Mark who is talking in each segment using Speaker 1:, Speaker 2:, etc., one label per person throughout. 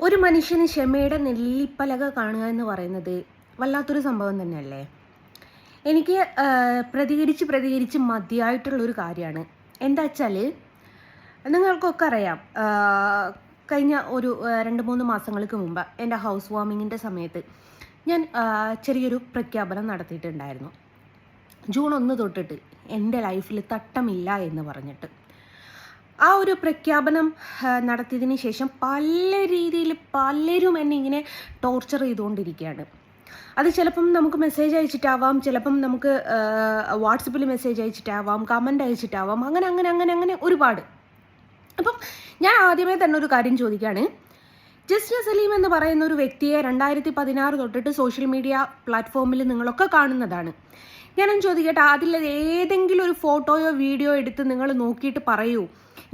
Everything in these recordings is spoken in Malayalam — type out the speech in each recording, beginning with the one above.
Speaker 1: ഒരു മനുഷ്യന് ക്ഷമയുടെ നെല്ലിപ്പലക കാണുക എന്ന് പറയുന്നത് വല്ലാത്തൊരു സംഭവം തന്നെയല്ലേ? എനിക്ക് പ്രതികരിച്ച് പ്രതികരിച്ച് മതിയായിട്ടുള്ളൊരു കാര്യമാണ്. എന്താ വെച്ചാൽ നിങ്ങൾക്കൊക്കെ അറിയാം കഴിഞ്ഞ ഒരു രണ്ട് മൂന്ന് മാസങ്ങൾക്ക് മുമ്പ് എന്റെ ഹൗസ് വാമിങ്ങിന്റെ സമയത്ത് ഞാൻ ചെറിയൊരു പ്രഖ്യാപനം നടത്തിയിട്ടുണ്ടായിരുന്നു. ജൂൺ ഒന്ന് തൊട്ടിട്ട് എന്റെ ലൈഫിൽ തട്ടമില്ല എന്ന് പറഞ്ഞിട്ട്. ആ ഒരു പ്രഖ്യാപനം നടത്തിയതിന് ശേഷം പല രീതിയിൽ പലരും എന്നെ ഇങ്ങനെ ടോർച്ചർ ചെയ്തുകൊണ്ടിരിക്കുകയാണ്. അത് ചിലപ്പം നമുക്ക് മെസ്സേജ് അയച്ചിട്ടാവാം ചിലപ്പം നമുക്ക് വാട്സപ്പിൽ മെസ്സേജ് അയച്ചിട്ടാവാം കമന്റ് അയച്ചിട്ടാവാം അങ്ങനെ അങ്ങനെ അങ്ങനെ അങ്ങനെ ഒരുപാട്. അപ്പം ഞാൻ ആദ്യമേ തന്നെ ഒരു കാര്യം ചോദിക്കുകയാണ്. ജസ്ന സലീം എന്ന് പറയുന്ന ഒരു വ്യക്തിയെ രണ്ടായിരത്തി പതിനാറ് തൊട്ടിട്ട് സോഷ്യൽ മീഡിയ പ്ലാറ്റ്ഫോമിൽ നിങ്ങളൊക്കെ കാണുന്നതാണ്. ഞാനൊന്ന് ചോദിക്കട്ടെ അതിൽ ഏതെങ്കിലും ഒരു ഫോട്ടോയോ വീഡിയോ എടുത്ത് നിങ്ങൾ നോക്കിയിട്ട് പറയൂ.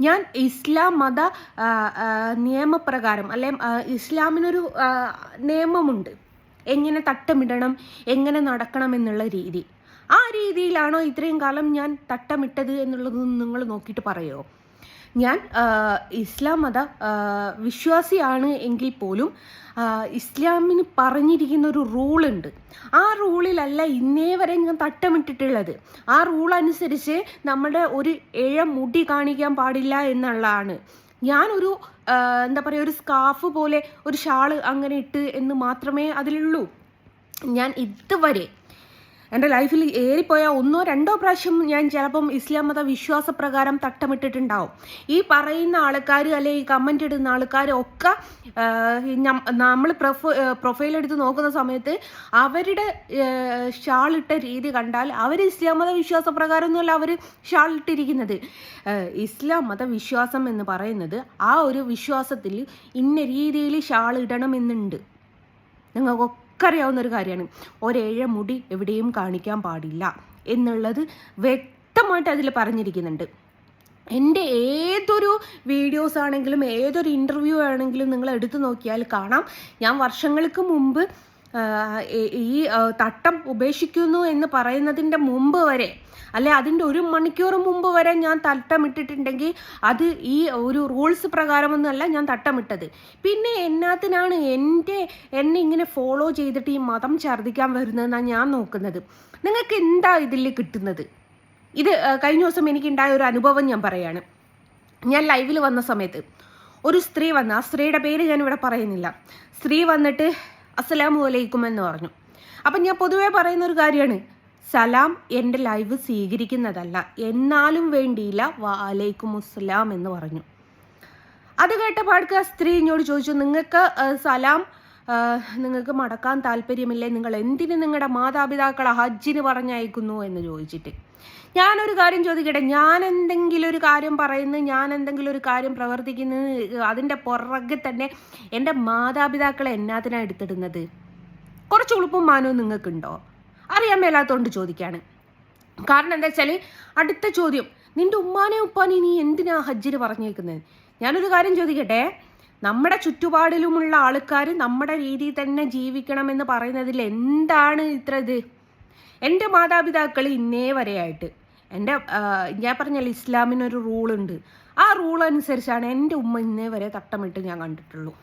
Speaker 1: ഞാൻ ഇസ്ലാം മത നിയമപ്രകാരം അല്ലെ ഇസ്ലാമിനൊരു നിയമമുണ്ട്. എങ്ങനെ തട്ടമിടണം എങ്ങനെ നടക്കണം എന്നുള്ള രീതി. ആ രീതിയിലാണോ ഇത്രയും കാലം ഞാൻ തട്ടമിട്ടത് എന്നുള്ളത് നിങ്ങൾ നോക്കിയിട്ട് പറയുമോ ഞാൻ ഇസ്ലാം മത വിശ്വാസിയാണ് എങ്കിൽ പോലും ഇസ്ലാമിന് പറഞ്ഞിരിക്കുന്ന ഒരു റൂളുണ്ട് ആ റൂളിലല്ല ഇന്നേ വരെ ഞാൻ തട്ടമിട്ടിട്ടുള്ളത്. ആ റൂൾ അനുസരിച്ച് നമ്മുടെ ഒരു ഇഴ മുടി കാണിക്കാൻ പാടില്ല എന്നുള്ളതാണ്. ഞാനൊരു എന്താ പറയുക ഒരു സ്കാഫ് പോലെ ഒരു ഷാൾ അങ്ങനെ ഇട്ട് എന്ന് മാത്രമേ അതിലുള്ളൂ. ഞാൻ ഇതുവരെ എന്റെ ലൈഫിൽ ഏറിപ്പോയ ഒന്നോ രണ്ടോ പ്രാവശ്യം ഞാൻ ചിലപ്പം ഇസ്ലാം മത വിശ്വാസപ്രകാരം തട്ടമിട്ടിട്ടുണ്ടാവും. ഈ പറയുന്ന ആൾക്കാർ അല്ലെ ഈ കമന്റ് ഇടുന്ന ആൾക്കാരൊക്കെ നമ്മൾ പ്രൊഫ പ്രൊഫൈൽ എടുത്ത് നോക്കുന്ന സമയത്ത് അവരുടെ ഷാളിട്ട രീതി കണ്ടാൽ അവർ ഇസ്ലാം മത വിശ്വാസപ്രകാരമൊന്നുമല്ല അവർ ഷാളിട്ടിരിക്കുന്നത്. ഇസ്ലാം മത വിശ്വാസം എന്ന് പറയുന്നത് ആ ഒരു വിശ്വാസത്തിൽ ഇന്ന രീതിയിൽ ഷാൾ ഇടണമെന്നുണ്ട്. നിങ്ങൾക്കൊക്കെ അറിയാവുന്ന ഒരു കാര്യമാണ്. ഒരേഴ മുടി എവിടെയും കാണിക്കാൻ പാടില്ല എന്നുള്ളത് വ്യക്തമായിട്ട് അതിൽ പറഞ്ഞിരിക്കുന്നുണ്ട്. എന്റെ ഏതൊരു വീഡിയോസ് ആണെങ്കിലും ഏതൊരു ഇന്റർവ്യൂ ആണെങ്കിലും നിങ്ങൾ എടുത്തു നോക്കിയാൽ കാണാം. ഞാൻ വർഷങ്ങൾക്ക് മുമ്പ് ഈ- തട്ടം ഉപേക്ഷിക്കുന്നു എന്ന് പറയുന്നതിന്റെ മുമ്പ് വരെ അല്ലെ അതിന്റെ ഒരു മണിക്കൂർ മുമ്പ് വരെ ഞാൻ തട്ടമിട്ടിട്ടുണ്ടെങ്കിൽ അത് ഈ ഒരു റൂൾസ് പ്രകാരമൊന്നുമല്ല ഞാൻ തട്ടമിട്ടത്. പിന്നെ എന്നാത്തിനാണ് എന്റെ എന്നെ ഇങ്ങനെ ഫോളോ ചെയ്തിട്ട് ഈ മതം ഛർദ്ദിക്കാൻ വരുന്നതെന്നാണ് ഞാൻ നോക്കുന്നത്. നിങ്ങൾക്ക് എന്താ ഇതിൽ കിട്ടുന്നത്? ഇത് കഴിഞ്ഞ ദിവസം എനിക്കുണ്ടായ ഒരു അനുഭവം ഞാൻ പറയാണ്. ഞാൻ ലൈവിൽ വന്ന സമയത്ത് ഒരു സ്ത്രീ വന്ന് ആ സ്ത്രീയുടെ പേര് ഞാനിവിടെ പറയുന്നില്ല. സ്ത്രീ വന്നിട്ട് അസ്സലാമു അലൈക്കും എന്ന് പറഞ്ഞു. അപ്പം ഞാൻ പൊതുവേ പറയുന്ന ഒരു കാര്യമാണ്. സലാം എന്റെ ലൈവ് സ്വീകരിക്കുന്നതല്ല. എന്നാലും വേണ്ടിയില്ല. വാലൈക്കും അസ്സലാം എന്ന് പറഞ്ഞു. അത് കേട്ട പാടുക്ക സ്ത്രീ എന്നോട് ചോദിച്ചു നിങ്ങൾക്ക് സലാം നിങ്ങൾക്ക് മടക്കാൻ താല്പര്യമില്ലേ? നിങ്ങൾ എന്തിന് നിങ്ങളുടെ മാതാപിതാക്കളെ ഹജ്ജിന് പറഞ്ഞയക്കുന്നു? എന്ന് ചോദിച്ചിട്ട്. ഞാനൊരു കാര്യം ചോദിക്കട്ടെ? ഞാൻ എന്തെങ്കിലും ഒരു കാര്യം പറയുന്നു ഞാൻ എന്തെങ്കിലും ഒരു കാര്യം പ്രവർത്തിക്കുന്നു അതിന്റെ പുറകെ തന്നെ എന്റെ മാതാപിതാക്കളെ എന്നാത്തിനാണ് എടുത്തിടുന്നത്? കുറച്ച് ഉളുപ്പും മാനവും നിങ്ങൾക്കുണ്ടോ? അറിയാൻ മേലാത്തോണ്ട് ചോദിക്കുകയാണ് കാരണം എന്താ വെച്ചാൽ അടുത്ത ചോദ്യം നിന്റെ ഉമ്മാനെ ഉപ്പാനെ നീ എന്തിനാ ഹജ്ജിന് പറഞ്ഞേക്കുന്നത്? ഞാനൊരു കാര്യം ചോദിക്കട്ടെ? നമ്മുടെ ചുറ്റുപാടിലുമുള്ള ആൾക്കാർ നമ്മുടെ രീതിയിൽ തന്നെ ജീവിക്കണമെന്ന് പറയുന്നതിൽ എന്താണ് ഇത്ര ഇത്? എന്റെ മാതാപിതാക്കൾ ഇന്നേ വരെയായിട്ട് എന്റെ ഞാൻ പറഞ്ഞാൽ ഇസ്ലാമിനൊരു റൂളുണ്ട്. ആ റൂൾ അനുസരിച്ചാണ് എന്റെ ഉമ്മ ഇന്നേ വരെ തട്ടമിട്ട് ഞാൻ കണ്ടിട്ടുള്ളൂ.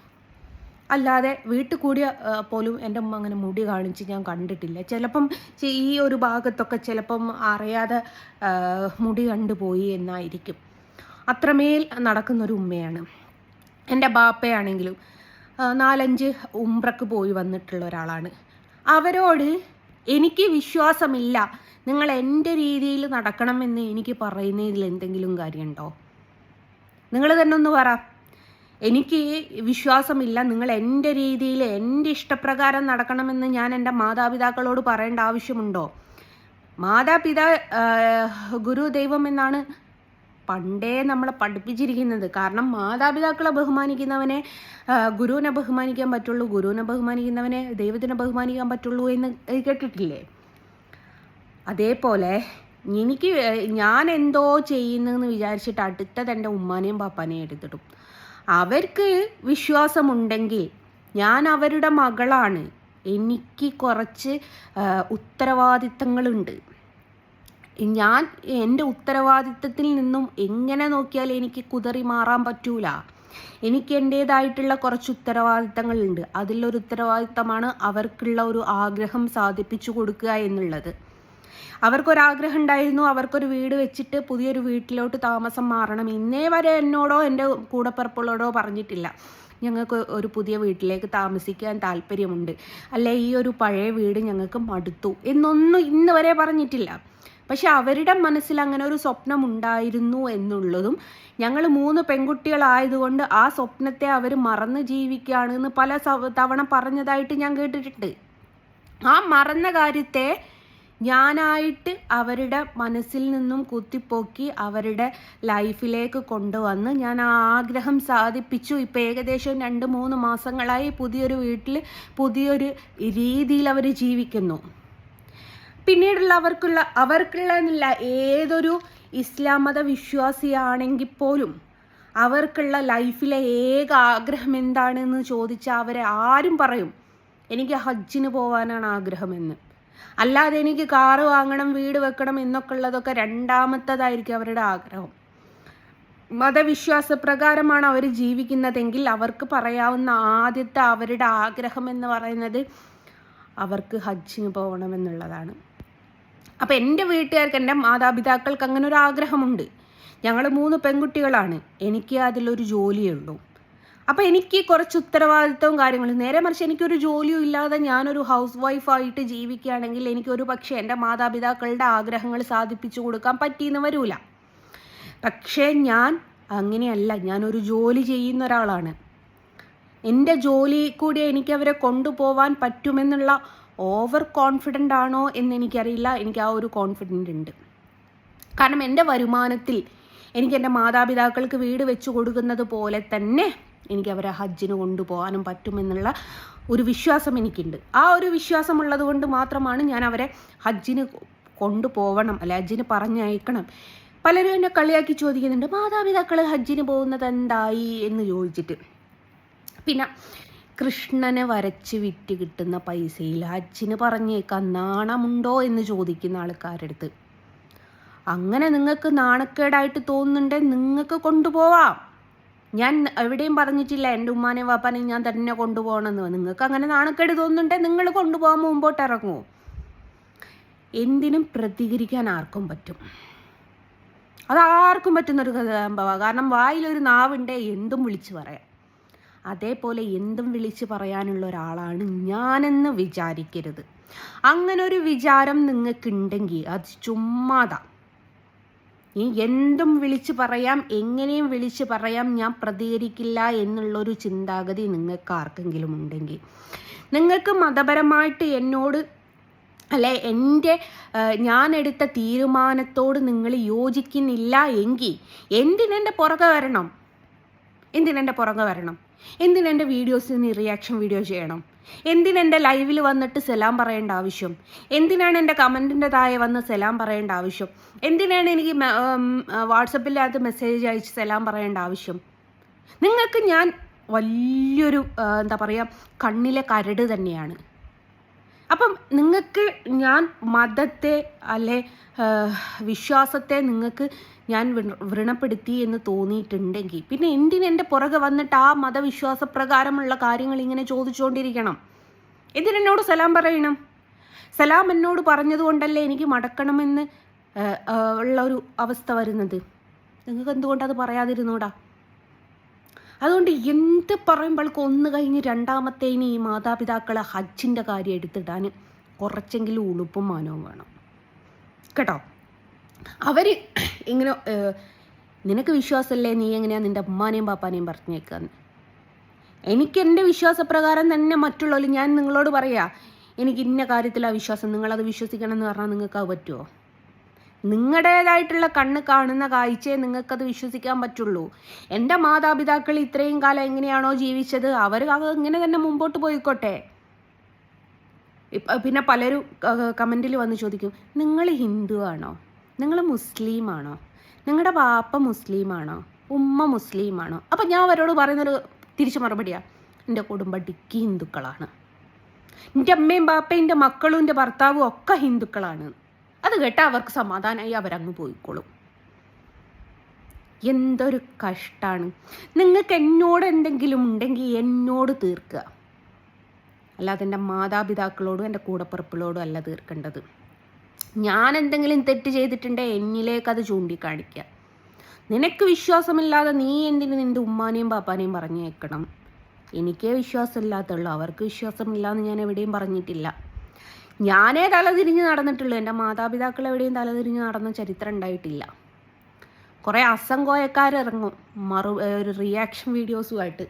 Speaker 1: അല്ലാതെ വീട്ടിൽ കൂടിയ പോലും എന്റെ ഉമ്മ അങ്ങനെ മുടി കാണിച്ച് ഞാൻ കണ്ടിട്ടില്ല. ചിലപ്പം ഈ ഒരു ഭാഗത്തൊക്കെ ചിലപ്പം അറിയാതെ മുടി കണ്ടുപോയി എന്നായിരിക്കും. അത്രമേൽ നടക്കുന്നൊരു ഉമ്മയാണ്. എന്റെ ബാപ്പയാണെങ്കിലും നാലഞ്ച് ഉംറക്ക് പോയി വന്നിട്ടുള്ള ഒരാളാണ്. അവരോട് എനിക്ക് വിശ്വാസമില്ല. നിങ്ങൾ എന്റെ രീതിയിൽ നടക്കണമെന്ന് എനിക്ക് പറയുന്നതിൽ എന്തെങ്കിലും കാര്യമുണ്ടോ? നിങ്ങൾ തന്നെ ഒന്ന് പറ. എനിക്ക് വിശ്വാസമില്ല. നിങ്ങൾ എന്റെ രീതിയിൽ എന്റെ ഇഷ്ടപ്രകാരം നടക്കണമെന്ന് ഞാൻ എന്റെ മാതാപിതാക്കളോട് പറയേണ്ട ആവശ്യമുണ്ടോ? മാതാപിതാ ഗുരുദൈവം ഗുരു ദൈവം എന്നാണ് പണ്ടേ നമ്മളെ പഠിപ്പിച്ചിരിക്കുന്നത്. കാരണം മാതാപിതാക്കളെ ബഹുമാനിക്കുന്നവനെ ഗുരുവിനെ ബഹുമാനിക്കാൻ പറ്റുള്ളൂ ഗുരുവിനെ ബഹുമാനിക്കുന്നവനെ ദൈവത്തിനെ ബഹുമാനിക്കാൻ പറ്റുള്ളൂ എന്ന് കേട്ടിട്ടില്ലേ? അതേപോലെ എനിക്ക് ഞാൻ എന്തോ ചെയ്യുന്നെന്ന് വിചാരിച്ചിട്ട് അടുത്തത് എന്റെ ഉമ്മാനെയും പാപ്പാനെയും എടുത്തിടും. അവർക്ക് വിശ്വാസമുണ്ടെങ്കിൽ ഞാൻ അവരുടെ മകളാണ്. എനിക്ക് കുറച്ച് ഉത്തരവാദിത്തങ്ങളുണ്ട്. ഞാൻ എന്റെ ഉത്തരവാദിത്തത്തിൽ നിന്നും എങ്ങനെ നോക്കിയാൽ എനിക്ക് കുതറി മാറാൻ പറ്റൂല. എനിക്ക് എന്റേതായിട്ടുള്ള കുറച്ച് ഉത്തരവാദിത്തങ്ങളുണ്ട്. അതിലൊരു ഉത്തരവാദിത്തമാണ് അവർക്കുള്ള ഒരു ആഗ്രഹം സാധിപ്പിച്ചു കൊടുക്കുക എന്നുള്ളത്. അവർക്കൊരാഗ്രഹം ഉണ്ടായിരുന്നു. അവർക്കൊരു വീട് വെച്ചിട്ട് പുതിയൊരു വീട്ടിലോട്ട് താമസം മാറണം. ഇന്നേ വരെ എന്നോടോ എന്റെ കൂടപ്പിറപ്പുള്ളോടോ പറഞ്ഞിട്ടില്ല. ഞങ്ങൾക്ക് ഒരു പുതിയ വീട്ടിലേക്ക് താമസിക്കാൻ താല്പര്യമുണ്ട്. അല്ലെ ഈ ഒരു പഴയ വീട് ഞങ്ങൾക്ക് മടുത്തു എന്നൊന്നും ഇന്ന് വരെ പറഞ്ഞിട്ടില്ല. പക്ഷെ അവരുടെ മനസ്സിൽ അങ്ങനെ ഒരു സ്വപ്നം ഉണ്ടായിരുന്നു എന്നുള്ളതും ഞങ്ങൾ മൂന്ന് പെൺകുട്ടികളായതുകൊണ്ട് ആ സ്വപ്നത്തെ അവർ മറന്ന് ജീവിക്കുകയാണെന്ന് പല തവണ പറഞ്ഞതായിട്ട് ഞാൻ കേട്ടിട്ടുണ്ട്. ആ മറന്ന കാര്യത്തെ ഞാനായിട്ട് അവരുടെ മനസ്സിൽ നിന്നും കുത്തിപ്പോക്കി അവരുടെ ലൈഫിലേക്ക് കൊണ്ടുവന്ന് ഞാൻ ആ ആഗ്രഹം സാധിപ്പിച്ചു. ഇപ്പം ഏകദേശം രണ്ട് മൂന്ന് മാസങ്ങളായി പുതിയൊരു വീട്ടിൽ പുതിയൊരു രീതിയിൽ അവർ ജീവിക്കുന്നു. പിന്നീടുള്ള അവർക്കുള്ള അവർക്കുള്ള എന്നില്ല ഏതൊരു ഇസ്ലാം മത വിശ്വാസിയാണെങ്കിൽ പോലും അവർക്കുള്ള ലൈഫിലെ ഏക ആഗ്രഹം എന്താണെന്ന് ചോദിച്ചാൽ അവരെ ആരും പറയും എനിക്ക് ഹജ്ജിന് പോകാനാണ് ആഗ്രഹമെന്ന്. അല്ലാതെ എനിക്ക് കാറ് വാങ്ങണം വീട് വെക്കണം എന്നൊക്കെ ഉള്ളതൊക്കെ രണ്ടാമത്തതായിരിക്കും അവരുടെ ആഗ്രഹം. മതവിശ്വാസ പ്രകാരമാണ് അവർ ജീവിക്കുന്നതെങ്കിൽ അവർക്ക് പറയാവുന്ന ആദ്യത്തെ അവരുടെ ആഗ്രഹം എന്ന് പറയുന്നത് അവർക്ക് ഹജ്ജിന് പോകണമെന്നുള്ളതാണ്. അപ്പോൾ എന്റെ വീട്ടുകാർക്ക് എന്റെ മാതാപിതാക്കൾക്ക് അങ്ങനെ ഒരു ആഗ്രഹമുണ്ട്. ഞങ്ങൾ മൂന്ന് പെൺകുട്ടികളാണ്. എനിക്ക് അതിലൊരു ജോലിയേ ഉള്ളൂ. അപ്പോൾ എനിക്ക് കുറച്ച് ഉത്തരവാദിത്തവും കാര്യങ്ങളും. നേരെ മറിച്ച് എനിക്കൊരു ജോലിയും ഇല്ലാതെ ഞാനൊരു ഹൗസ് വൈഫായിട്ട് ജീവിക്കുകയാണെങ്കിൽ എനിക്കൊരു പക്ഷേ എന്റെ മാതാപിതാക്കളുടെ ആഗ്രഹങ്ങൾ സാധിപ്പിച്ചു കൊടുക്കാൻ പറ്റിയെന്ന് വരൂല. പക്ഷേ ഞാൻ അങ്ങനെയല്ല. ഞാനൊരു ജോലി ചെയ്യുന്ന ഒരാളാണ്. എന്റെ ജോലി കൂടി എനിക്ക് അവരെ കൊണ്ടുപോകാൻ പറ്റുമെന്നുള്ള ഓവർ കോൺഫിഡന്റ് ആണോ എന്ന് എനിക്കറിയില്ല. എനിക്ക് ആ ഒരു കോൺഫിഡന്റ് ഉണ്ട്. കാരണം എന്റെ വരുമാനത്തിൽ എനിക്ക് എന്റെ മാതാപിതാക്കൾക്ക് വീട് വെച്ച് കൊടുക്കുന്നത് പോലെ തന്നെ എനിക്ക് അവരെ ഹജ്ജിന് കൊണ്ടുപോകാനും പറ്റുമെന്നുള്ള ഒരു വിശ്വാസം എനിക്കുണ്ട്. ആ ഒരു വിശ്വാസമുള്ളത് കൊണ്ട് മാത്രമാണ് ഞാൻ അവരെ ഹജ്ജിന് കൊണ്ടുപോകണം അല്ലെ ഹജ്ജിന് പറഞ്ഞയക്കണം. പലരും എന്നെ കളിയാക്കി ചോദിക്കുന്നുണ്ട് മാതാപിതാക്കൾ ഹജ്ജിന് പോകുന്നത് എന്തായി? എന്ന് ചോദിച്ചിട്ട്. പിന്നെ കൃഷ്ണനെ വരച്ച് വിറ്റ് കിട്ടുന്ന പൈസയിൽ അച്ഛന് പറഞ്ഞേക്കാൻ നാണമുണ്ടോ എന്ന് ചോദിക്കുന്ന ആൾക്കാരുടെ അടുത്ത് അങ്ങനെ നിങ്ങൾക്ക് നാണക്കേടായിട്ട് തോന്നുന്നുണ്ടെങ്കിൽ നിങ്ങൾക്ക് കൊണ്ടുപോവാം. ഞാൻ എവിടെയും പറഞ്ഞിട്ടില്ല എന്റെ ഉമ്മാനെ വാപ്പാനെ ഞാൻ തന്നെ കൊണ്ടുപോകണമെന്ന്. നിങ്ങൾക്ക് അങ്ങനെ നാണക്കേട് തോന്നുന്നുണ്ടെങ്കിൽ നിങ്ങൾ കൊണ്ടുപോകാൻ മുമ്പോട്ട് ഇറങ്ങുമോ എന്തിനും പ്രതികരിക്കാൻ ആർക്കും പറ്റും. അത് ആർക്കും പറ്റുന്നൊരു സംഭവമാണ് കാരണം വായിലൊരു നാവുണ്ടേ എന്തും വിളിച്ചു പറയാം. അതേപോലെ എന്തും വിളിച്ച് പറയാനുള്ള ഒരാളാണ് ഞാനെന്ന് വിചാരിക്കരുത്. അങ്ങനെ ഒരു വിചാരം നിങ്ങൾക്കുണ്ടെങ്കിൽ അത് ചുമ്മാതാ. ഈ എന്തും വിളിച്ച് പറയാം എങ്ങനെയും വിളിച്ച് പറയാം ഞാൻ പ്രതികരിക്കില്ല എന്നുള്ളൊരു ചിന്താഗതി നിങ്ങൾക്ക് ആർക്കെങ്കിലും ഉണ്ടെങ്കിൽ. നിങ്ങൾക്ക് മതപരമായിട്ട് എന്നോട് അല്ലെ എന്റെ ഞാൻ എടുത്ത തീരുമാനത്തോട് നിങ്ങൾ യോജിക്കുന്നില്ല എങ്കിൽ എന്തിനെന്റെ പുറകെ വരണം? എന്തിനെന്റെ പുറകെ വരണം? എന്തിനെന്റെ വീഡിയോസിന് റിയാക്ഷൻ വീഡിയോ ചെയ്യണം? എന്തിനെന്റെ ലൈവിൽ വന്നിട്ട് സലാം പറയേണ്ട ആവശ്യം? എന്തിനാണ് എന്റെ കമന്റിന്റെ താഴെ വന്ന് സലാം പറയേണ്ട ആവശ്യം? എന്തിനാണ് എനിക്ക് വാട്സപ്പിലകത്ത് മെസ്സേജ് അയച്ച് സലാം പറയേണ്ട ആവശ്യം? നിങ്ങൾക്ക് ഞാൻ വലിയൊരു എന്താ പറയുക കണ്ണിലെ കരട് തന്നെയാണ്. അപ്പം നിങ്ങൾക്ക് ഞാൻ മതത്തെ അല്ലെ വിശ്വാസത്തെ നിങ്ങൾക്ക് ഞാൻ വ്രണപ്പെടുത്തി എന്ന് തോന്നിയിട്ടുണ്ടെങ്കിൽ പിന്നെ എന്തിനെന്റെ പുറകെ വന്നിട്ട് ആ മതവിശ്വാസ പ്രകാരമുള്ള കാര്യങ്ങൾ ഇങ്ങനെ ചോദിച്ചുകൊണ്ടിരിക്കണം? എന്തിനെന്നോട് സലാം പറയണം? സലാം എന്നോട് പറഞ്ഞതുകൊണ്ടല്ലേ എനിക്ക് മടക്കണമെന്ന് ഉള്ള ഒരു അവസ്ഥ വരുന്നത്? നിങ്ങൾക്ക് എന്തുകൊണ്ടത് പറയാതിരുന്നൂടാ? അതുകൊണ്ട് എന്ത് പറയുമ്പോഴേക്കും ഒന്ന് കഴിഞ്ഞ് രണ്ടാമത്തേന് ഈ മാതാപിതാക്കളെ ഹജ്ജിന്റെ കാര്യം എടുത്തിടാൻ കുറച്ചെങ്കിലും ഉളുപ്പും മാനവും വേണം. കേട്ടോ? അവർ ഇങ്ങനെ നിനക്ക് വിശ്വാസമല്ലേ നീ എങ്ങനെയാണ് നിന്റെ അമ്മാനെയും പാപ്പാനെയും പറഞ്ഞേക്കാന്ന് എനിക്ക് എന്റെ വിശ്വാസപ്രകാരം തന്നെ മറ്റുള്ളവർ ഞാൻ നിങ്ങളോട് പറയാ എനിക്ക് ഇന്ന കാര്യത്തിലാണ് വിശ്വാസം. നിങ്ങളത് വിശ്വസിക്കണം എന്ന് പറഞ്ഞാൽ നിങ്ങൾക്ക് അത് പറ്റുമോ നിങ്ങളുടേതായിട്ടുള്ള കണ്ണ് കാണുന്ന കാഴ്ചയെ നിങ്ങൾക്കത് വിശ്വസിക്കാൻ പറ്റുള്ളൂ. എന്റെ മാതാപിതാക്കൾ ഇത്രയും കാലം എങ്ങനെയാണോ ജീവിച്ചത് അവർ അങ്ങനെ തന്നെ മുമ്പോട്ട് പോയിക്കോട്ടെ. പിന്നെ പലരും കമന്റിൽ വന്ന് ചോദിക്കും നിങ്ങൾ ഹിന്ദു ആണോ? നിങ്ങൾ മുസ്ലിമാണോ നിങ്ങളുടെ വാപ്പ മുസ്ലിമാണോ ഉമ്മ മുസ്ലിമാണോ അപ്പം ഞാൻ അവരോട് പറയുന്നൊരു തിരിച്ചു മറുപടിയാണ് എന്റെ കുടുംബം ഡിക്കി ഹിന്ദുക്കളാണ്. എന്റെ അമ്മയും ബാപ്പയും എന്റെ മക്കളും എന്റെ ഭർത്താവും ഒക്കെ ഹിന്ദുക്കളാണ്. അത് കേട്ട അവർക്ക് സമാധാനമായി അവരങ്ങ് പോയിക്കോളും. എന്തൊരു കഷ്ടാണ്. നിങ്ങൾക്ക് എന്നോട് എന്തെങ്കിലും ഉണ്ടെങ്കിൽ എന്നോട് തീർക്കുക. അല്ലാതെ എന്റെ മാതാപിതാക്കളോടും എന്റെ കൂടപ്പിറപ്പിലോടും അല്ല തീർക്കേണ്ടത്. ഞാൻ എന്തെങ്കിലും തെറ്റ് ചെയ്തിട്ടുണ്ടെങ്കിൽ എന്നിലേക്ക് അത് ചൂണ്ടിക്കാണിക്കുക. നിനക്ക് വിശ്വാസമില്ലാതെ നീ എന്തിന് നിന്റെ ഉമ്മാനെയും പാപ്പാനെയും പറഞ്ഞേക്കണം? എനിക്കേ വിശ്വാസമില്ലാത്തുള്ളൂ. അവർക്ക് വിശ്വാസമില്ലാന്ന് ഞാൻ എവിടെയും പറഞ്ഞിട്ടില്ല. ഞാനേ തലതിരിഞ്ഞ് നടന്നിട്ടുള്ളൂ. എന്റെ മാതാപിതാക്കൾ എവിടെയും തലതിരിഞ്ഞ് നടന്ന ചരിത്രം ഉണ്ടായിട്ടില്ല. കുറേ അസംഗോയക്കാരിറങ്ങും മറു ഒരു റിയാക്ഷൻ വീഡിയോസുമായിട്ട്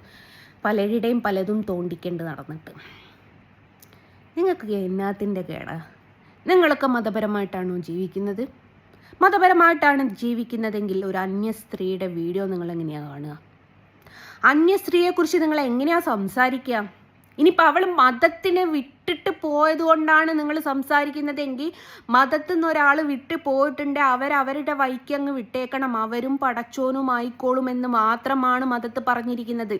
Speaker 1: പലരുടെയും പലതും തോണ്ടിക്കേണ്ടി നടന്നിട്ട്. നിങ്ങൾക്ക് എന്നാത്തിന്റെ കേടാ? നിങ്ങളൊക്കെ മതപരമായിട്ടാണോ ജീവിക്കുന്നത്? മതപരമായിട്ടാണ് ജീവിക്കുന്നതെങ്കിൽ ഒരു അന്യ സ്ത്രീയുടെ വീഡിയോ നിങ്ങൾ എങ്ങനെയാണ് കാണുക? അന്യ സ്ത്രീയെക്കുറിച്ച് നിങ്ങൾ എങ്ങനെയാണ് സംസാരിക്കുക? ഇനിയിപ്പോൾ അവൾ മതത്തിനെ വിട്ടിട്ട് പോയത് കൊണ്ടാണ് നിങ്ങൾ സംസാരിക്കുന്നതെങ്കിൽ മതത്തിൽ നിന്ന് ഒരാൾ വിട്ട് പോയിട്ടുണ്ട് അവരവരുടെ വൈക്ക് അങ്ങ് വിട്ടേക്കണം. അവരും പടച്ചോനും ആയിക്കോളും എന്ന് മാത്രമാണ് മതത്ത് പറഞ്ഞിരിക്കുന്നത്.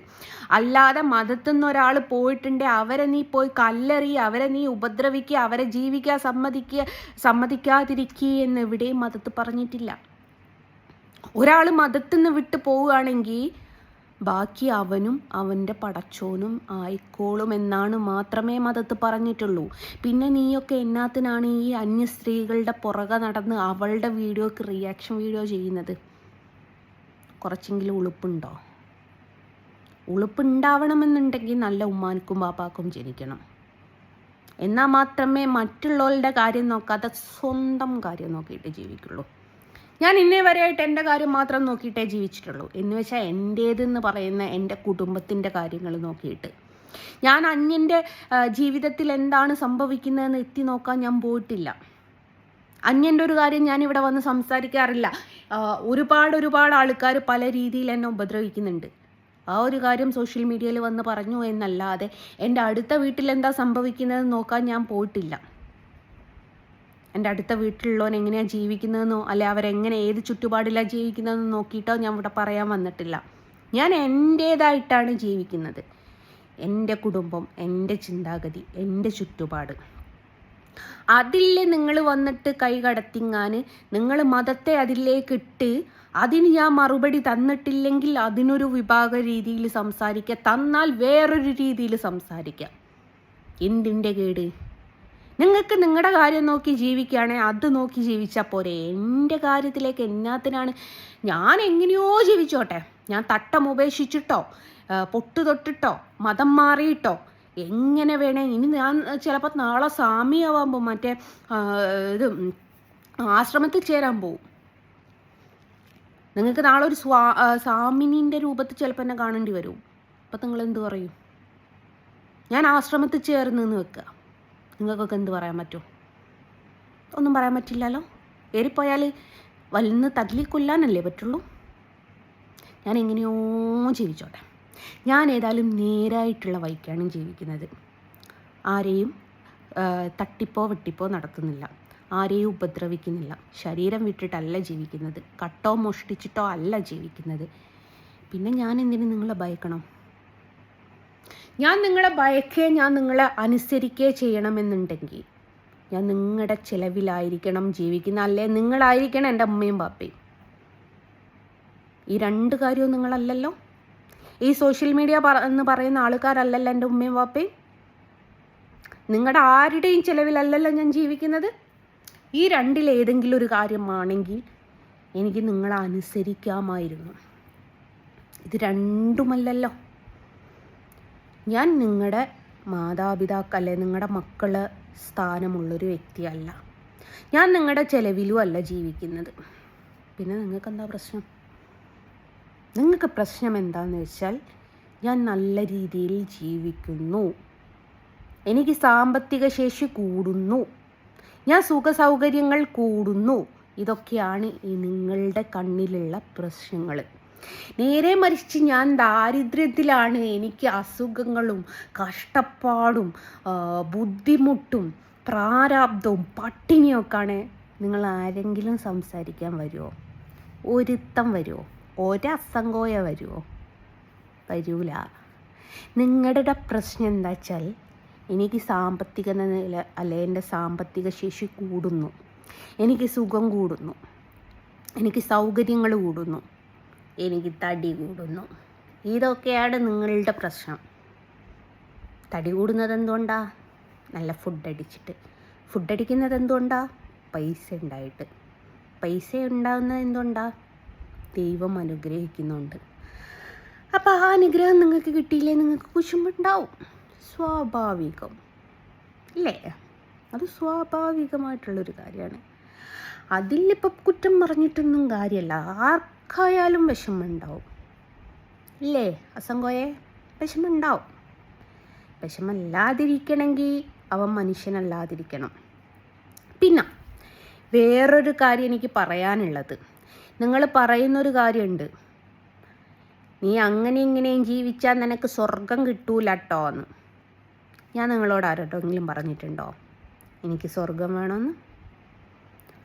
Speaker 1: അല്ലാതെ മതത്തിൽ നിന്ന് ഒരാൾ പോയിട്ടുണ്ട് അവരെ നീ പോയി കല്ലെറി അവരെ നീ ഉപദ്രവിക്കുക അവരെ ജീവിക്കുക സമ്മതിക്കുക സമ്മതിക്കാതിരിക്കുക എന്ന് എവിടെയും മതത്ത് പറഞ്ഞിട്ടില്ല. ഒരാൾ മതത്തിൽ നിന്ന് വിട്ട് പോവുകയാണെങ്കിൽ ബാക്കി അവനും അവന്റെ പടച്ചോനും ആയിക്കോളും എന്നാണ് മാത്രമേ മതത്ത് പറഞ്ഞിട്ടുള്ളൂ. പിന്നെ നീയൊക്കെ എന്നാത്തിനാണ് ഈ അന്യ സ്ത്രീകളുടെ പുറകെ നടന്ന് അവളുടെ വീഡിയോക്ക് റിയാക്ഷൻ വീഡിയോ ചെയ്യുന്നത്? കുറച്ചെങ്കിലും ഉളുപ്പുണ്ടോ? ഉളുപ്പുണ്ടാവണമെന്നുണ്ടെങ്കിൽ നല്ല ഉമ്മാനിക്കും ബാപ്പാക്കും ജനിക്കണം. എന്നാൽ മാത്രമേ മറ്റുള്ളവരുടെ കാര്യം നോക്കാതെ സ്വന്തം കാര്യം നോക്കിയിട്ട് ജീവിക്കുള്ളൂ. ഞാൻ ഇന്നേ വരെയായിട്ട് എന്റെ കാര്യം മാത്രം നോക്കിയിട്ടേ ജീവിച്ചിട്ടുള്ളൂ. എന്ന് വെച്ചാൽ എന്റേതെന്ന് പറയുന്ന എന്റെ കുടുംബത്തിന്റെ കാര്യങ്ങൾ നോക്കിയിട്ട്. ഞാൻ അന്യന്റെ ജീവിതത്തിൽ എന്താണ് സംഭവിക്കുന്നതെന്ന് എത്തി നോക്കാൻ ഞാൻ പോയിട്ടില്ല. അന്യന്റെ ഒരു കാര്യം ഞാൻ ഇവിടെ വന്ന് സംസാരിക്കാറില്ല. ഒരുപാട് ഒരുപാട് ആൾക്കാർ പല രീതിയിൽ എന്നെ ഉപദ്രവിക്കുന്നുണ്ട്. ആ ഒരു കാര്യം സോഷ്യൽ മീഡിയയിൽ വന്ന് പറഞ്ഞു എന്നല്ലാതെ എന്റെ അടുത്ത വീട്ടിൽ എന്താ സംഭവിക്കുന്നതെന്ന് നോക്കാൻ ഞാൻ പോയിട്ടില്ല. എന്റെ അടുത്ത വീട്ടിലുള്ളവൻ എങ്ങനെയാണ് ജീവിക്കുന്നതെന്നോ അല്ലെ അവരെങ്ങനെ ഏത് ചുറ്റുപാടിലാണ് ജീവിക്കുന്നതെന്ന് നോക്കിയിട്ടോ ഞാൻ ഇവിടെ പറയാൻ വന്നിട്ടില്ല. ഞാൻ എന്റേതായിട്ടാണ് ജീവിക്കുന്നത്. എന്റെ കുടുംബം എന്റെ ചിന്താഗതി എന്റെ ചുറ്റുപാട്. അതില്ലേ നിങ്ങൾ വന്നിട്ട് കൈ കടത്തിങ്ങാൻ നിങ്ങൾ മതത്തെ അതിലേക്ക് ഇട്ട് അതിന് ഞാൻ മറുപടി തന്നിട്ടില്ലെങ്കിൽ അതിനൊരു വിഭാഗ രീതിയിൽ സംസാരിക്കുക തന്നാൽ വേറൊരു രീതിയിൽ സംസാരിക്കാം. എന്തിന്റെ കേട്? നിങ്ങൾക്ക് നിങ്ങളുടെ കാര്യം നോക്കി ജീവിക്കുകയാണെങ്കിൽ അത് നോക്കി ജീവിച്ചാൽ പോരെ. എന്റെ കാര്യത്തിലേക്ക് എന്നാത്തിനാണ്? ഞാൻ എങ്ങനെയോ ജീവിച്ചോട്ടെ. ഞാൻ തട്ടം ഉപേക്ഷിച്ചിട്ടോ പൊട്ടു തൊട്ടിട്ടോ മതം മാറിയിട്ടോ എങ്ങനെ വേണേ. ഇനി ഞാൻ ചിലപ്പോൾ നാളെ സ്വാമിയാവാൻ പോകും മറ്റേ ഇത് ആശ്രമത്തിൽ ചേരാൻ പോവും നിങ്ങൾക്ക് നാളെ ഒരു സ്വാ സ്വാമിനിന്റെ രൂപത്തിൽ ചിലപ്പോൾ എന്നെ കാണേണ്ടി വരും. അപ്പം നിങ്ങൾ എന്ത് പറയും? ഞാൻ ആശ്രമത്തിൽ ചേർന്ന് വെക്കുക നിങ്ങൾക്കൊക്കെ എന്ത് പറയാൻ പറ്റുമോ ഒന്നും പറയാൻ പറ്റില്ലല്ലോ. ഏറിപ്പോയാൽ വലുന്ന് തല്ലിക്കൊല്ലാനല്ലേ പറ്റുള്ളൂ? ഞാൻ എങ്ങനെയോ ജീവിച്ചോട്ടെ. ഞാൻ ഏതായാലും നേരായിട്ടുള്ള വൈക്കാണ് ജീവിക്കുന്നത്. ആരെയും തട്ടിപ്പോ വെട്ടിപ്പോ നടത്തുന്നില്ല. ആരെയും ഉപദ്രവിക്കുന്നില്ല. ശരീരം വിട്ടിട്ടല്ല ജീവിക്കുന്നത്. കട്ടോ മോഷ്ടിച്ചിട്ടോ അല്ല ജീവിക്കുന്നത്. പിന്നെ ഞാൻ എന്തിനു നിങ്ങളെ ഭയക്കണം? ഞാൻ നിങ്ങളെ ഭയക്കേ ഞാൻ നിങ്ങളെ അനുസരിക്കേ ചെയ്യണമെന്നുണ്ടെങ്കിൽ ഞാൻ നിങ്ങളുടെ ചിലവിലായിരിക്കണം ജീവിക്കുന്ന അല്ലേ? നിങ്ങളായിരിക്കണം എന്റെ അമ്മയും പാപ്പയും ഈ രണ്ട് കാര്യവും നിങ്ങളല്ലല്ലോ? ഈ സോഷ്യൽ മീഡിയ എന്ന് പറയുന്ന ആൾക്കാരല്ലല്ലോ എന്റെ ഉമ്മയും പാപ്പയും നിങ്ങളുടെ ആരുടെയും ചിലവിലല്ലല്ലോ ഞാൻ ജീവിക്കുന്നത്? ഈ രണ്ടിലേതെങ്കിലും ഒരു കാര്യമാണെങ്കിൽ എനിക്ക് നിങ്ങളെ അനുസരിക്കാമായിരുന്നു. ഇത് രണ്ടുമല്ലല്ലോ. ഞാൻ നിങ്ങളുടെ മാതാപിതാക്കൾ അല്ലെങ്കിൽ നിങ്ങളുടെ മക്കൾ സ്ഥാനമുള്ളൊരു വ്യക്തിയല്ല. ഞാൻ നിങ്ങളുടെ ചെലവിലും അല്ല ജീവിക്കുന്നത്. പിന്നെ നിങ്ങൾക്ക് എന്താ പ്രശ്നം? നിങ്ങൾക്ക് പ്രശ്നം എന്താണെന്ന് വെച്ചാൽ ഞാൻ നല്ല രീതിയിൽ ജീവിക്കുന്നു. എനിക്ക് സാമ്പത്തിക ശേഷി കൂടുന്നു. ഞാൻ സുഖ സൗകര്യങ്ങൾ കൂടുന്നു. ഇതൊക്കെയാണ് ഈ നിങ്ങളുടെ കണ്ണിലുള്ള പ്രശ്നങ്ങൾ നേരെ മറിച്ച് ഞാൻ ദാരിദ്ര്യത്തിലാണ്. എനിക്ക് അസുഖങ്ങളും കഷ്ടപ്പാടും ബുദ്ധിമുട്ടും പ്രാരാബ്ദവും പട്ടിണിയൊക്കെയാണ്. നിങ്ങൾ ആരെങ്കിലും സംസാരിക്കാൻ വരുമോ ഒരുത്തം വരുമോ ഒരസങ്കോയ വരുമോ വരൂല. നിങ്ങളുടെ പ്രശ്നം എന്താ വെച്ചാൽ എനിക്ക് സാമ്പത്തിക നില അല്ലെ എന്റെ സാമ്പത്തിക ശേഷി കൂടുന്നു. എനിക്ക് സുഖം കൂടുന്നു. എനിക്ക് സൗകര്യങ്ങൾ കൂടുന്നു. എനിക്ക് തടി കൂടുന്നു. ഇതൊക്കെയാണ് നിങ്ങളുടെ പ്രശ്നം. തടി കൂടുന്നത് എന്തുകൊണ്ടാ? നല്ല ഫുഡ് അടിച്ചിട്ട്. ഫുഡ് അടിക്കുന്നത് എന്തുകൊണ്ടാ? പൈസ ഉണ്ടായിട്ട്. പൈസ ഉണ്ടാകുന്നത് എന്തുകൊണ്ടാ? ദൈവം അനുഗ്രഹിക്കുന്നുണ്ട്. അപ്പോൾ ആ അനുഗ്രഹം നിങ്ങൾക്ക് കിട്ടിയില്ലേ? നിങ്ങൾക്ക് കുശുമ്പുണ്ടാവും. സ്വാഭാവികം. ഇല്ലേ അത് സ്വാഭാവികമായിട്ടുള്ളൊരു കാര്യമാണ്. അതിലിപ്പോൾ കുറ്റം പറഞ്ഞിട്ടൊന്നും കാര്യമല്ല. ആർക്കായാലും വിഷമമുണ്ടാവും. ഇല്ലേ അസംഗോയെ? വിഷമമുണ്ടാവും. വിഷമല്ലാതിരിക്കണമെങ്കിൽ അവൻ മനുഷ്യനല്ലാതിരിക്കണം. പിന്നെ വേറൊരു കാര്യം എനിക്ക് പറയാനുള്ളത്. നിങ്ങൾ പറയുന്നൊരു കാര്യമുണ്ട്. നീ അങ്ങനെ ഇങ്ങനെയും ജീവിച്ചാൽ നിനക്ക് സ്വർഗം കിട്ടൂല കേട്ടോ എന്ന്. ഞാൻ നിങ്ങളോട് ആരോടെങ്കിലും പറഞ്ഞിട്ടുണ്ടോ? എനിക്ക് സ്വർഗം വേണമെന്ന്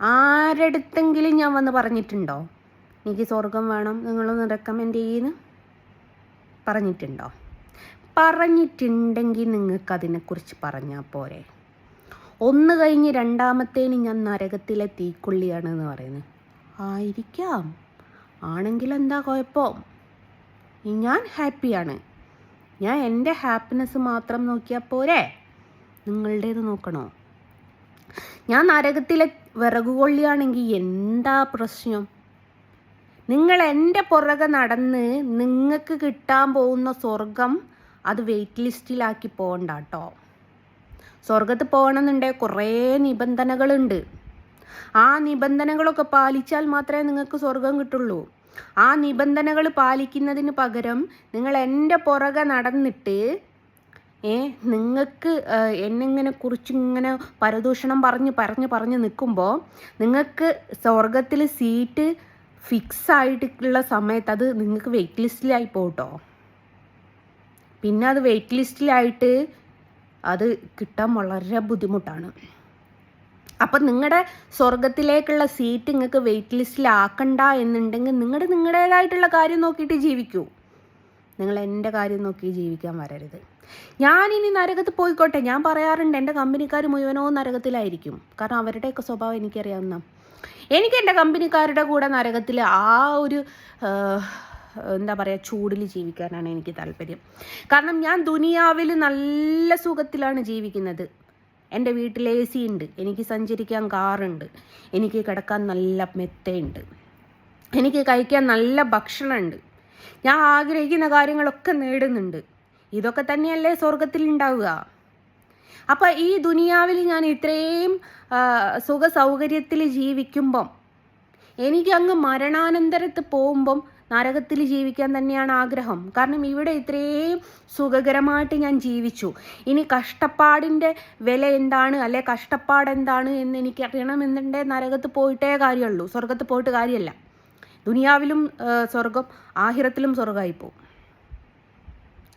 Speaker 1: ആരടുത്തെങ്കിലും ഞാൻ വന്ന് പറഞ്ഞിട്ടുണ്ടോ? എനിക്ക് സ്വർഗം വേണം നിങ്ങളൊന്ന് റെക്കമെൻഡ് ചെയ്യുന്നു പറഞ്ഞിട്ടുണ്ടോ? പറഞ്ഞിട്ടുണ്ടെങ്കിൽ നിങ്ങൾക്കതിനെക്കുറിച്ച് പറഞ്ഞാൽ പോരെ. ഒന്ന് കഴിഞ്ഞ് രണ്ടാമത്തേന് ഞാൻ നരകത്തിലെ തീക്കൊള്ളിയാണെന്ന് പറയുന്നത്. ആയിരിക്കാം. ആണെങ്കിൽ എന്താ കുഴപ്പം? ഞാൻ ഹാപ്പിയാണ്. ഞാൻ എന്റെ ഹാപ്പിനെസ് മാത്രം നോക്കിയാൽ പോരെ. നിങ്ങളുടേത് നോക്കണോ? ഞാൻ നരകത്തിലെ വിറകുകൊള്ളിയാണെങ്കിൽ എന്താ പ്രശ്നം? നിങ്ങൾ എന്റെ പുറകെ നടന്ന് നിങ്ങൾക്ക് കിട്ടാൻ പോകുന്ന സ്വർഗം അത് വെയിറ്റ് ലിസ്റ്റിലാക്കി പോകണ്ട കേട്ടോ സ്വർഗത്ത് പോകണമെന്നുണ്ടെങ്കിൽ കുറേ നിബന്ധനകളുണ്ട്. ആ നിബന്ധനകളൊക്കെ പാലിച്ചാൽ മാത്രമേ നിങ്ങൾക്ക് സ്വർഗം കിട്ടുള്ളൂ. ആ നിബന്ധനകൾ പാലിക്കുന്നതിന് പകരം നിങ്ങൾ എന്റെ പുറകെ നടന്നിട്ട് ഏ നിങ്ങൾക്ക് എന്നിങ്ങനെ കുറിച്ച് ഇങ്ങനെ പരദൂഷണം പറഞ്ഞ് പറഞ്ഞ് പറഞ്ഞ് നിൽക്കുമ്പോൾ നിങ്ങൾക്ക് സ്വർഗത്തിൽ സീറ്റ് ഫിക്സ് ആയിട്ടുള്ള സമയത്ത് അത് നിങ്ങൾക്ക് വെയിറ്റ് ലിസ്റ്റിലായി പോട്ടോ. പിന്നെ അത് വെയിറ്റ് ലിസ്റ്റിലായിട്ട് അത് കിട്ടാൻ വളരെ ബുദ്ധിമുട്ടാണ്. അപ്പം നിങ്ങളുടെ സ്വർഗത്തിലേക്കുള്ള സീറ്റ് നിങ്ങൾക്ക് വെയിറ്റ് ലിസ്റ്റിലാക്കണ്ട എന്നുണ്ടെങ്കിൽ നിങ്ങളുടെ നിങ്ങളുടേതായിട്ടുള്ള കാര്യം നോക്കിയിട്ട് ജീവിക്കൂ. നിങ്ങൾ എന്റെ കാര്യം നോക്കി ജീവിക്കാൻ വരരുത്. ഞാനിനി നരകത്ത് പോയിക്കോട്ടെ. ഞാൻ പറയാറുണ്ട് എന്റെ കമ്പനിക്കാർ മുഴുവനോ നരകത്തിലായിരിക്കും. കാരണം അവരുടെയൊക്കെ സ്വഭാവം എനിക്കറിയാവുന്ന എനിക്ക് എന്റെ കമ്പനിക്കാരുടെ കൂടെ നരകത്തിൽ ആ ഒരു എന്താ പറയുക ചൂടിൽ ജീവിക്കാനാണ് എനിക്ക് താല്പര്യം. കാരണം ഞാൻ ദുനിയാവിൽ നല്ല സുഖത്തിലാണ് ജീവിക്കുന്നത്. എന്റെ വീട്ടിൽ എ സി ഉണ്ട് എനിക്ക് സഞ്ചരിക്കാൻ കാറുണ്ട് എനിക്ക് കിടക്കാൻ നല്ല മെത്തയുണ്ട് എനിക്ക് കഴിക്കാൻ നല്ല ഭക്ഷണമുണ്ട്. ഞാൻ ആഗ്രഹിക്കുന്ന കാര്യങ്ങളൊക്കെ നേടുന്നുണ്ട്. ഇതൊക്കെ തന്നെയല്ലേ സ്വർഗത്തിൽ ഉണ്ടാവുക അപ്പം ഈ ദുനിയാവിൽ ഞാൻ ഇത്രയും സുഖ സൗകര്യത്തിൽ ജീവിക്കുമ്പം എനിക്ക് അങ്ങ് മരണാനന്തരത്ത് പോകുമ്പം നരകത്തിൽ ജീവിക്കാൻ തന്നെയാണ് ആഗ്രഹം. കാരണം ഇവിടെ ഇത്രയും സുഖകരമായിട്ട് ഞാൻ ജീവിച്ചു. ഇനി കഷ്ടപ്പാടിന്റെ വില എന്താണ്? അല്ലെ കഷ്ടപ്പാട് എന്താണ് എന്ന് എനിക്ക് അറിയണമെന്നുണ്ടേ നരകത്ത് പോയിട്ടേ കാര്യമുള്ളൂ. സ്വർഗത്ത് പോയിട്ട് കാര്യമല്ല. ദുനിയാവിലും സ്വർഗം ആഹിരത്തിലും സ്വർഗമായി പോകും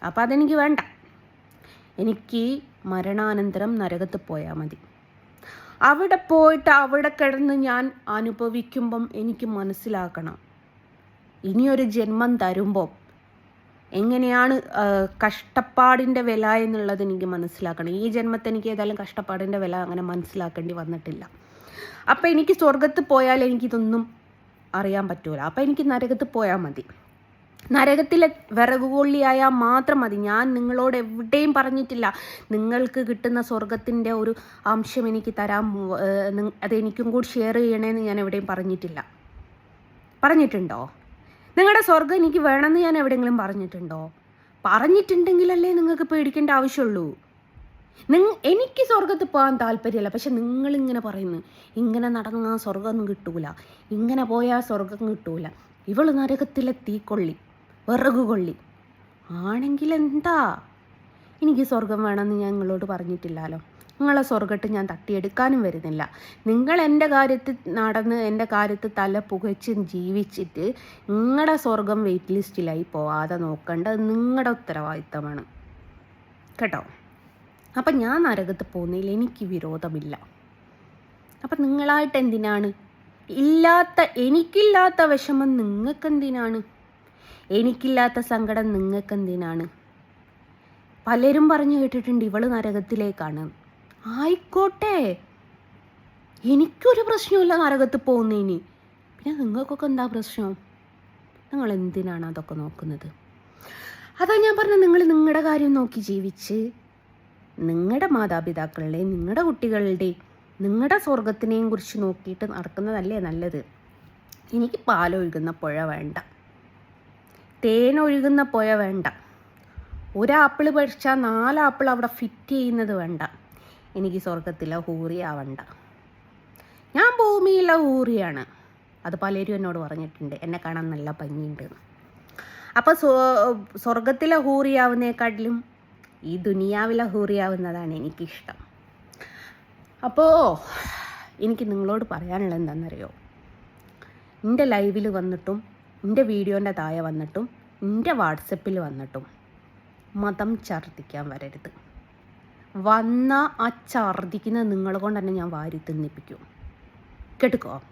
Speaker 1: അപ്പം അതെനിക്ക് വേണ്ട. എനിക്ക് മരണാനന്തരം നരകത്ത് പോയാൽ മതി. അവിടെ പോയിട്ട് അവിടെ കിടന്ന് ഞാൻ അനുഭവിക്കുമ്പം എനിക്ക് മനസ്സിലാക്കണം. ഇനിയൊരു ജന്മം തരുമ്പോൾ എങ്ങനെയാണ് കഷ്ടപ്പാടിന്റെ വില എന്നുള്ളത് എനിക്ക് മനസ്സിലാക്കണം. ഈ ജന്മത്തെ എനിക്ക് ഏതായാലും കഷ്ടപ്പാടിന്റെ വില അങ്ങനെ മനസ്സിലാക്കേണ്ടി വന്നിട്ടില്ല. അപ്പോൾ എനിക്ക് സ്വർഗത്ത് പോയാൽ എനിക്കിതൊന്നും അറിയാൻ പറ്റൂല. അപ്പോൾ എനിക്ക് നരകത്ത് പോയാൽ മതി. നരകത്തിലെ വിറകുകൊള്ളിയായാൽ മാത്രം മതി. ഞാൻ നിങ്ങളോട് എവിടെയും പറഞ്ഞിട്ടില്ല. നിങ്ങൾക്ക് കിട്ടുന്ന സ്വർഗത്തിന്റെ ഒരു അംശം എനിക്ക് തരാൻ അതെനിക്കും കൂടി ഷെയർ ചെയ്യണേന്ന് ഞാൻ എവിടെയും പറഞ്ഞിട്ടില്ല. പറഞ്ഞിട്ടുണ്ടോ? നിങ്ങളുടെ സ്വർഗം എനിക്ക് വേണമെന്ന് ഞാൻ എവിടെയെങ്കിലും പറഞ്ഞിട്ടുണ്ടോ? പറഞ്ഞിട്ടുണ്ടെങ്കിലല്ലേ നിങ്ങൾക്ക് പേടിക്കേണ്ട ആവശ്യമുള്ളൂ. നിങ്ങ എനിക്ക് സ്വർഗത്ത് പോകാൻ താല്പര്യമല്ല. പക്ഷെ നിങ്ങളിങ്ങനെ പറയുന്നു ഇങ്ങനെ നടന്നാൽ സ്വർഗമൊന്നും കിട്ടൂല. ഇങ്ങനെ പോയാൽ സ്വർഗം കിട്ടൂല. ഇവൾ നരകത്തിലെ തീക്കൊള്ളി. വിറകുകൊള്ളി. ആണെങ്കിൽ എന്താ എനിക്ക് സ്വർഗം വേണമെന്ന് ഞാൻ നിങ്ങളോട് പറഞ്ഞിട്ടില്ലല്ലോ. നിങ്ങളെ സ്വർഗട്ട് ഞാൻ തട്ടിയെടുക്കാനും വരുന്നില്ല. നിങ്ങൾ എന്റെ കാര്യത്തിൽ നടന്ന് എന്റെ കാര്യത്തിൽ തല പുകച്ച് ജീവിച്ചിട്ട് നിങ്ങളുടെ സ്വർഗം വെയിറ്റ് ലിസ്റ്റിലായി പോവാതെ നോക്കേണ്ടത് നിങ്ങളുടെ ഉത്തരവാദിത്തമാണ്. കേട്ടോ? അപ്പം ഞാൻ നരകത്ത് പോകുന്നതിൽ എനിക്ക് വിരോധമില്ല. അപ്പം നിങ്ങളായിട്ട് എന്തിനാണ്? ഇല്ലാത്ത എനിക്കില്ലാത്ത വിഷമം നിങ്ങൾക്കെന്തിനാണ്? എനിക്കില്ലാത്ത സങ്കടം നിങ്ങൾക്കെന്തിനാണ്? പലരും പറഞ്ഞു കേട്ടിട്ടുണ്ട് ഇവൾ നരകത്തിലേക്കാണ്. ആയിക്കോട്ടെ. എനിക്കൊരു പ്രശ്നമില്ല നരകത്ത് പോകുന്നതിന്. പിന്നെ നിങ്ങൾക്കൊക്കെ എന്താ പ്രശ്നം? നിങ്ങൾ എന്തിനാണ് അതൊക്കെ നോക്കുന്നത്? അതാ ഞാൻ പറഞ്ഞത് നിങ്ങൾ നിങ്ങളുടെ കാര്യം നോക്കി ജീവിച്ച് നിങ്ങളുടെ മാതാപിതാക്കളുടെയും നിങ്ങളുടെ കുട്ടികളുടെയും നിങ്ങളുടെ സ്വർഗത്തിനെയും കുറിച്ച് നോക്കിയിട്ട് നടക്കുന്നതല്ലേ നല്ലത്? എനിക്ക് പാലൊഴുകുന്ന പുഴ വേണ്ട. തേനൊഴുകുന്ന പുഴ വേണ്ട. ഒരാപ്പിൾ പഠിച്ചാൽ നാലാപ്പിൾ അവിടെ ഫിറ്റ് ചെയ്യുന്നത് വേണ്ട. എനിക്ക് സ്വർഗത്തിലെ ഹൂറിയാവണ്ട ഞാൻ ഭൂമിയിലെ ഹൂറിയാണ്. അത് പലരും എന്നോട് പറഞ്ഞിട്ടുണ്ട്. എന്നെ കാണാൻ നല്ല ഭംഗിയുണ്ട് അപ്പോൾ സ്വർഗത്തിലെ ഹൂറിയാവുന്നേക്കാട്ടിലും ഈ ദുനിയാവിലെ ഹൂറിയാവുന്നതാണ് എനിക്കിഷ്ടം. അപ്പോൾ എനിക്ക് നിങ്ങളോട് പറയാനുള്ളത് എന്താണെന്നറിയോ എന്റെ ലൈവിൽ വന്നിട്ടും എന്റെ വീഡിയോന്റെ താഴെ വന്നിട്ടും എന്റെ വാട്സപ്പിൽ വന്നിട്ടും മതം ഛർദ്ദിക്കാൻ വരരുത്. വന്ന ആ ഛർദ്ദിക്കുന്നത് നിങ്ങളെ കൊണ്ട് തന്നെ ഞാൻ വാരി തിന്നിപ്പിക്കും. കേട്ടുക്കോ?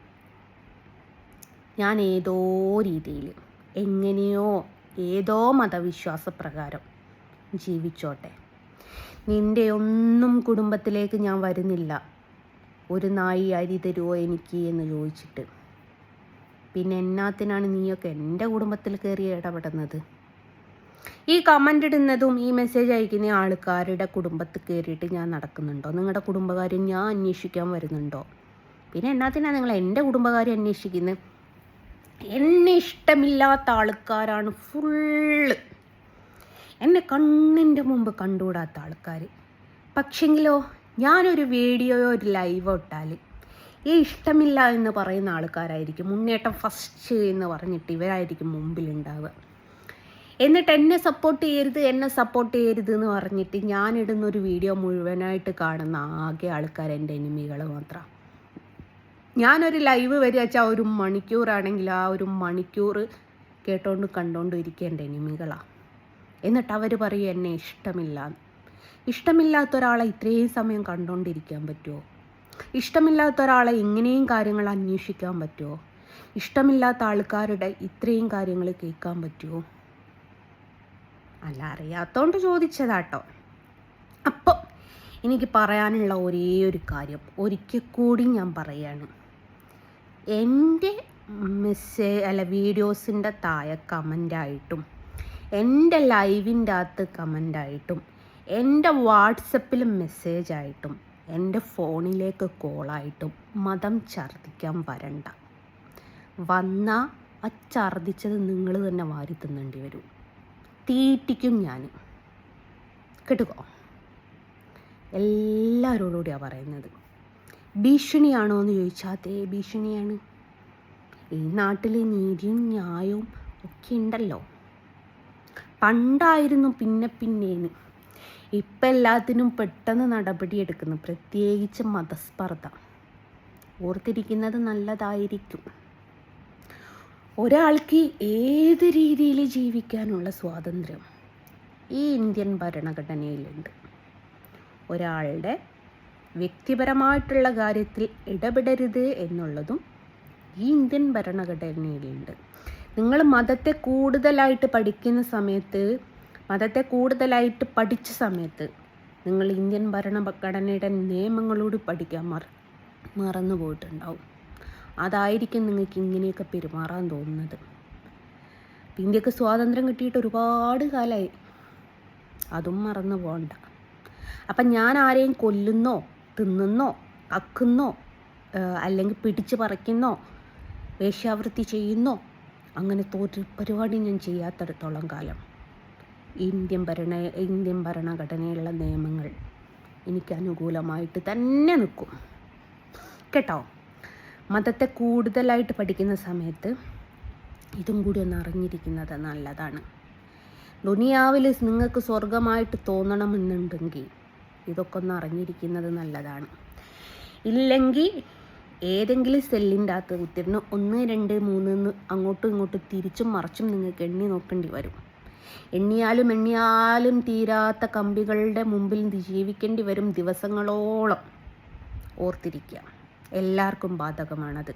Speaker 1: ഞാൻ ഏതോ രീതിയിൽ എങ്ങനെയോ ഏതോ മതവിശ്വാസപ്രകാരം ജീവിച്ചോട്ടെ. നിന്റെ ഒന്നും കുടുംബത്തിലേക്ക് ഞാൻ വരുന്നില്ല. ഒരു നായി അരി തരുമോ എനിക്ക് എന്ന് ചോദിച്ചിട്ട് പിന്നെ എന്നാത്തിനാണ് നീയൊക്കെ എന്റെ കുടുംബത്തിൽ കയറി ഇടപെടുന്നത്? ഈ കമന്റ് ഇടുന്നതും ഈ മെസ്സേജ് അയക്കുന്ന ആൾക്കാരുടെ കുടുംബത്തിൽ കയറിയിട്ട് ഞാൻ നടക്കുന്നുണ്ടോ? നിങ്ങളുടെ കുടുംബകാര്യം ഞാൻ അന്വേഷിക്കാൻ വരുന്നുണ്ടോ? പിന്നെ എന്നാത്തിനാണ് നിങ്ങൾ എന്റെ കുടുംബകാര്യം അന്വേഷിക്കുന്നത് എന്നെ ഇഷ്ടമില്ലാത്ത ആൾക്കാരാണ് ഫുള്ള്. എന്നെ കണ്ണിന്റെ മുമ്പ് കണ്ടുകൂടാത്ത ആൾക്കാർ പക്ഷെങ്കിലോ ഞാനൊരു വീഡിയോയോ ഒരു ലൈവോ ഇട്ടാൽ ഈ ഇഷ്ടമില്ല എന്ന് പറയുന്ന ആൾക്കാരായിരിക്കും. മുന്നേറ്റം ഫസ്റ്റ് എന്ന് പറഞ്ഞിട്ട് ഇവരായിരിക്കും മുമ്പിലുണ്ടാവുക. എന്നിട്ട് എന്നെ സപ്പോർട്ട് ചെയ്യരുത് എന്നെ സപ്പോർട്ട് ചെയ്യരുത് എന്ന് പറഞ്ഞിട്ട് ഞാനിടുന്ന ഒരു വീഡിയോ മുഴുവനായിട്ട് കാണുന്ന ആകെ ആൾക്കാർ എന്റെ എനിമികൾ മാത്രം. ഞാനൊരു ലൈവ് വരിക വെച്ചാൽ ഒരു മണിക്കൂറാണെങ്കിൽ ആ ഒരു മണിക്കൂർ കേട്ടോണ്ട് കണ്ടോണ്ട് എന്റെ എനിമികളാണ് എന്നിട്ട് അവർ പറയും എന്നെ ഇഷ്ടമില്ല ഇഷ്ടമില്ലാത്ത ഒരാളെ ഇത്രയും സമയം കണ്ടോണ്ടിരിക്കാൻ പറ്റുമോ ഇഷ്ടമില്ലാത്ത ഒരാളെ ഇങ്ങനെയും കാര്യങ്ങൾ അന്വേഷിക്കാൻ പറ്റുമോ? ഇഷ്ടമില്ലാത്ത ആൾക്കാരുടെ ഇത്രയും കാര്യങ്ങൾ കേൾക്കാൻ പറ്റുമോ? അല്ല അറിയാത്തോണ്ട് ചോദിച്ചതാട്ടോ. അപ്പം എനിക്ക് പറയാനുള്ള ഒരേ ഒരു കാര്യം ഒരിക്കൽ കൂടി ഞാൻ പറയാണ്. എന്റെ മെസ്സേജ് അല്ല വീഡിയോസിന്റെ താഴെ കമന്റായിട്ടും എന്റെ ലൈവിന്റെ അകത്ത് കമന്റായിട്ടും എന്റെ വാട്സപ്പിൽ മെസ്സേജായിട്ടും എന്റെ ഫോണിലേക്ക് കോളായിട്ടും മതം ഛർദ്ദിക്കാൻ വരണ്ട. വന്ന ആ ഛർദ്ദിച്ചത് നിങ്ങൾ തന്നെ വാരി തിന്നേണ്ടി വരും. തീറ്റിക്കും ഞാൻ. കേട്ടുക്കോ? എല്ലാവരോടുകൂടിയാണ് പറയുന്നത്. ഭീഷണിയാണോ എന്ന് ചോദിച്ചാൽ അതേ ഭീഷണിയാണ്. ഈ നാട്ടിലെ നീതിയും ന്യായവും ഒക്കെ ഉണ്ടല്ലോ. പണ്ടായിരുന്നു പിന്നെ പിന്നേന്ന്. ഇപ്പം എല്ലാത്തിനും പെട്ടെന്ന് നടപടിയെടുക്കുന്നു പ്രത്യേകിച്ച് മതസ്പർദ്ധ. ഓർത്തിരിക്കുന്നത് നല്ലതായിരിക്കും. ഒരാൾക്ക് ഏത് രീതിയിൽ ജീവിക്കാനുള്ള സ്വാതന്ത്ര്യം ഈ ഇന്ത്യൻ ഭരണഘടനയിലുണ്ട്. ഒരാളുടെ വ്യക്തിപരമായിട്ടുള്ള കാര്യത്തിൽ ഇടപെടരുത് എന്നുള്ളതും ഈ ഇന്ത്യൻ ഭരണഘടനയിലുണ്ട്. നിങ്ങൾ മതത്തെ കൂടുതലായിട്ട് പഠിക്കുന്ന സമയത്ത് മതത്തെ കൂടുതലായിട്ട് പഠിച്ച സമയത്ത് നിങ്ങൾ ഇന്ത്യൻ ഭരണഘടനയുടെ നിയമങ്ങളോട് പഠിക്കാൻ മറ മറന്നു പോയിട്ടുണ്ടാവും. അതായിരിക്കും നിങ്ങൾക്ക് ഇങ്ങനെയൊക്കെ പെരുമാറാൻ തോന്നുന്നത്. ഇന്ത്യയ്ക്ക് സ്വാതന്ത്ര്യം കിട്ടിയിട്ട് ഒരുപാട് കാലമായി അതും മറന്നു പോകണ്ട. അപ്പം ഞാൻ ആരെയും കൊല്ലുന്നോ തിന്നുന്നോ കക്കുന്നോ അല്ലെങ്കിൽ പിടിച്ച് പറിക്കുന്നോ വേശ്യാവൃത്തി ചെയ്യുന്നോ അങ്ങനത്തെ ഒരു പരിപാടി ഞാൻ ചെയ്യാത്തടത്തോളം കാലം. ഇന്ത്യൻ ഭരണ ഇന്ത്യൻ ഭരണഘടനയിലുള്ള നിയമങ്ങൾ എനിക്ക് അനുകൂലമായിട്ട് തന്നെ നിൽക്കും. കേട്ടോ? മതത്തെ കൂടുതലായിട്ട് പഠിക്കുന്ന സമയത്ത് ഇതും കൂടി ഒന്ന് അറിഞ്ഞിരിക്കുന്നത് നല്ലതാണ്. ദുനിയാവിൽ നിങ്ങൾക്ക് സ്വർഗമായിട്ട് തോന്നണമെന്നുണ്ടെങ്കിൽ ഇതൊക്കെ ഒന്ന് അറിഞ്ഞിരിക്കുന്നത് നല്ലതാണ്. ഇല്ലെങ്കിൽ ഏതെങ്കിലും സെല്ലിന്റെ അകത്ത് കുത്തിരുന്ന് ഒന്ന് രണ്ട് മൂന്ന് അങ്ങോട്ടും ഇങ്ങോട്ടും തിരിച്ചും മറിച്ചും നിങ്ങൾക്ക് എണ്ണി നോക്കേണ്ടി വരും. എണ്ണിയാലും എണ്ണിയാലും തീരാത്ത കമ്പികളുടെ മുമ്പിൽ ജീവിക്കേണ്ടി വരും ദിവസങ്ങളോളം ഓർത്തിരിക്കുക. എല്ലാവർക്കും ബാധകമാണത്.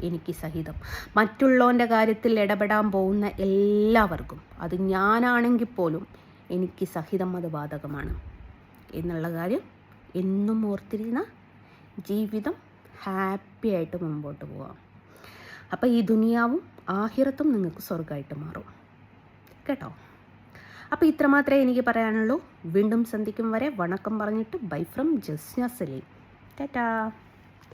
Speaker 1: എനിക്ക് സഹിതം. മറ്റുള്ളവന്റെ കാര്യത്തിൽ ഇടപെടാൻ പോകുന്ന എല്ലാവർക്കും അത് ഞാനാണെങ്കിൽ പോലും എനിക്ക് സഹിതം അത് ബാധകമാണ്. എന്നുള്ള കാര്യം എന്നും ഓർത്തിരുന്ന ജീവിതം ഹാപ്പി ആയിട്ട് മുമ്പോട്ട് പോവാം. അപ്പോൾ ഈ ദുനിയാവും ആഹിറത്തും നിങ്ങൾക്ക് സ്വർഗമായിട്ട് മാറും. കേട്ടോ? അപ്പോൾ ഇത്രമാത്രമേ എനിക്ക് പറയാനുള്ളൂ. വീണ്ടും സന്ധിക്കും വരെ വണക്കം പറഞ്ഞിട്ട് ബൈ ഫ്രം ജസ്ന സലീം. ടാറ്റാ.